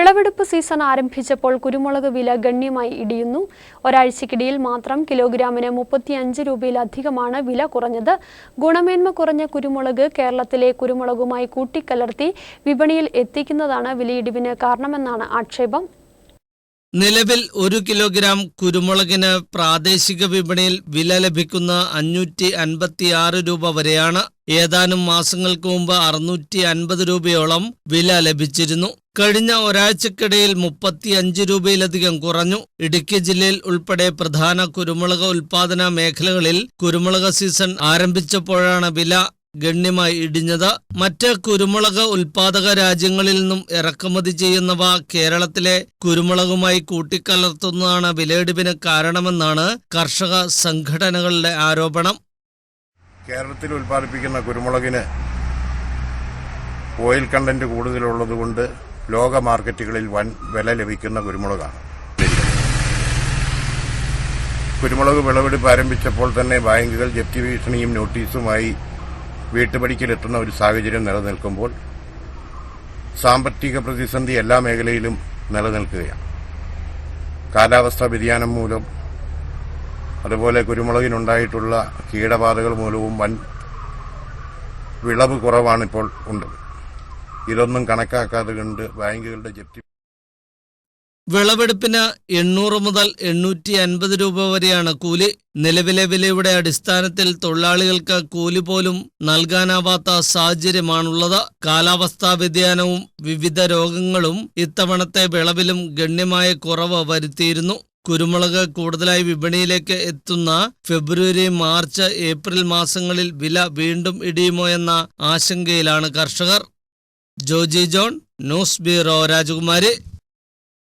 വിളവെടുപ്പ് സീസൺ ആരംഭിച്ചപ്പോൾ കുരുമുളക് വില ഗണ്യമായി ഇടിയുന്നു. ഒരാഴ്ചക്കിടയിൽ മാത്രം കിലോഗ്രാമിന് മുപ്പത്തിയഞ്ച് രൂപയിലധികമാണ് വില കുറഞ്ഞത്. ഗുണമേന്മ കുറഞ്ഞ കുരുമുളക് കേരളത്തിലെ കുരുമുളകുമായി കൂട്ടിക്കലർത്തി വിപണിയിൽ എത്തിക്കുന്നതാണ് വിലയിടിവിന് കാരണമെന്നാണ് ആക്ഷേപം. നിലവിൽ ഒരു കിലോഗ്രാം കുരുമുളകിന് പ്രാദേശിക വിപണിയിൽ വില ലഭിക്കുന്ന അഞ്ഞൂറ്റി അൻപത്തിയാറ് രൂപ വരെയാണ് ഏതാനും മാസങ്ങൾക്ക് മുമ്പ് അറുന്നൂറ്റി അൻപത് രൂപയോളം വില ലഭിച്ചിരുന്നു. കഴിഞ്ഞ ഒരാഴ്ചക്കിടയിൽ മുപ്പത്തിയഞ്ച് രൂപയിലധികം കുറഞ്ഞു. ഇടുക്കി ജില്ലയിൽ ഉൾപ്പെടെ പ്രധാന കുരുമുളക് ഉൽപാദന മേഖലകളിൽ കുരുമുളക് സീസൺ ആരംഭിച്ചപ്പോഴാണ് വില ഗണ്യമായി ഇടിഞ്ഞത്. മറ്റ് കുരുമുളക് ഉൽപാദക രാജ്യങ്ങളിൽ നിന്നും ഇറക്കുമതി ചെയ്യുന്നവ കേരളത്തിലെ കുരുമുളകുമായി കൂട്ടിക്കലർത്തുന്നതാണ് വിലയിടിവിന് കാരണമെന്നാണ് കർഷക സംഘടനകളുടെ ആരോപണം. കേരളത്തിൽ ഉൽപ്പാദിപ്പിക്കുന്ന കുരുമുളകിന് ഓയിൽ കണ്ടന്റ് കൂടുതലുള്ളതുകൊണ്ട് ലോക മാർക്കറ്റുകളിൽ വൻ വില ലഭിക്കുന്ന കുരുമുളകാണ്. കുരുമുളക് വിളവെടുപ്പ് ആരംഭിച്ചപ്പോൾ തന്നെ ബാങ്കുകൾ ജപ്തി ഭീഷണിയും നോട്ടീസുമായി വീട്ടുപടിക്കലെത്തുന്ന ഒരു സാഹചര്യം നിലനിൽക്കുമ്പോൾ സാമ്പത്തിക പ്രതിസന്ധി എല്ലാ മേഖലയിലും നിലനിൽക്കുകയാണ്. കാലാവസ്ഥാ വ്യതിയാനം മൂലം അതുപോലെ കുരുമുളകിനുണ്ടായിട്ടുള്ള കീടബാധകൾ മൂലവും വൻ വിളവ് കുറവാണിപ്പോൾ ഉണ്ട് ഇതൊന്നും കണക്കാക്കാതെ കണ്ട് ബാങ്കുകളുടെ ജപ്തി വിളവെടുപ്പിന് എണ്ണൂറ് മുതൽ എണ്ണൂറ്റി അൻപത് രൂപ വരെയാണ് കൂലി. നിലവിലെ വിലയുടെ അടിസ്ഥാനത്തിൽ തൊഴിലാളികൾക്ക് കൂലി പോലും നൽകാനാവാത്ത സാഹചര്യമാണുള്ളത്. കാലാവസ്ഥാ വ്യതിയാനവും വിവിധ രോഗങ്ങളും ഇത്തവണത്തെ വിളവിലും ഗണ്യമായ കുറവ് വരുത്തിയിരുന്നു. കുരുമുളക് കൂടുതലായി വിപണിയിലേക്ക് എത്തുന്ന ഫെബ്രുവരി മാർച്ച് ഏപ്രിൽ മാസങ്ങളിൽ വില വീണ്ടും ഇടിയുമോ എന്ന ആശങ്കയിലാണ് കർഷകർ. ജോജി ജോൺ ന്യൂസ് ബ്യൂറോ രാജകുമാരി.